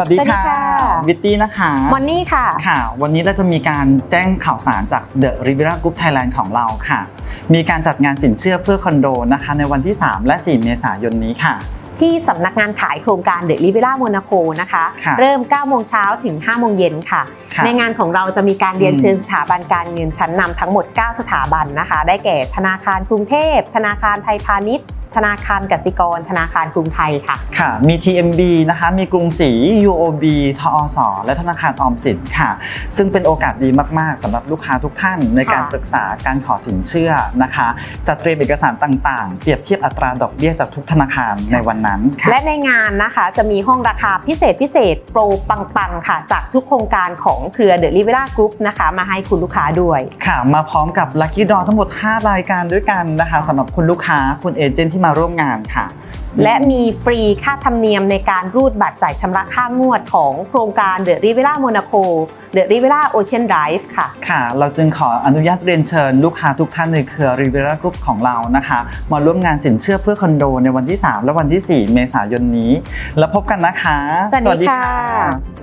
วัสดีสวัสดีค่ะค่ะวิตตี้นะคะมอนนี่ค่ะค่ะ วันนี้เราจะมีการแจ้งข่าวสารจาก The Riviera Group Thailand ของเราค่ะ มีการจัดงานสินเชื่อเพื่อคอนโดนะคะ ในวันที่ 3 และ 4 เมษายนนี้ค่ะที่สำนักงานขายโครงการเดอะลิเวล่าโมนาโ o นะคะค่ะเริ่ม 9 โมงเช้าถึง 5 โมงเย็นค่ะค่ะในงานของเราจะมีการเรียนอืมเชิญสถาบันการเงินชั้นนำทั้งหมด 9 สถาบันนะคะ ได้แก่ธนาคารกรุงเทพ ธนาคารไทยพาณิชย์ธนาคารกสิกร ธนาคารกรุงไทยค่ะ ค่ะ มี TMB นะคะ มีกรุงศรี UOB ทอสและธนาคารออมสินค่ะ ซึ่งเป็นโอกาสดีมาก ๆสำหรับลูกค้าทุกท่านในการค่ะปรึกษาการขอสินเชื่อนะคะ จัดเตรียมเอกสารต่าง ๆ เปรียบเทียบอัตราดอกเบี้ยจากทุกธนาคารในวันนั้นค่ะและในงานนะคะจะมีห้องราคาพิเศษพิเศษโปรปังๆค่ะ จากทุกโครงการของเครือเดอะลิเวล่ากรุ๊ปนะคะมาให้คุณลูกค้าด้วย ค่ะ มาพร้อมกับ Lucky Draw ทั้งหมด 5 รายการด้วยกันนะคะสำหรับคุณลูกค้าคุณเอเจนต์ที่มาร่วมงานค่ะและมีฟรีค่าธรรมเนียมในการรูดบัตรจ่ายชำระค่างวดของโครงการเดอะริเวล่าโมนาโ o เดอะริเวล่าโอเชียนไดฟ์ค่ะ ค่ะ เราจึงขออนุญาตเรียนเชิญลูกค้าทุกท่านในเครือ Rivera Group ของเรานะคะ มาร่วมงานสินเชื่อเพื่อคอนโดในวันที่ 3 และวันที่4 เมษายนนี้ แล้วพบกันนะคะ สวัสดีค่ะ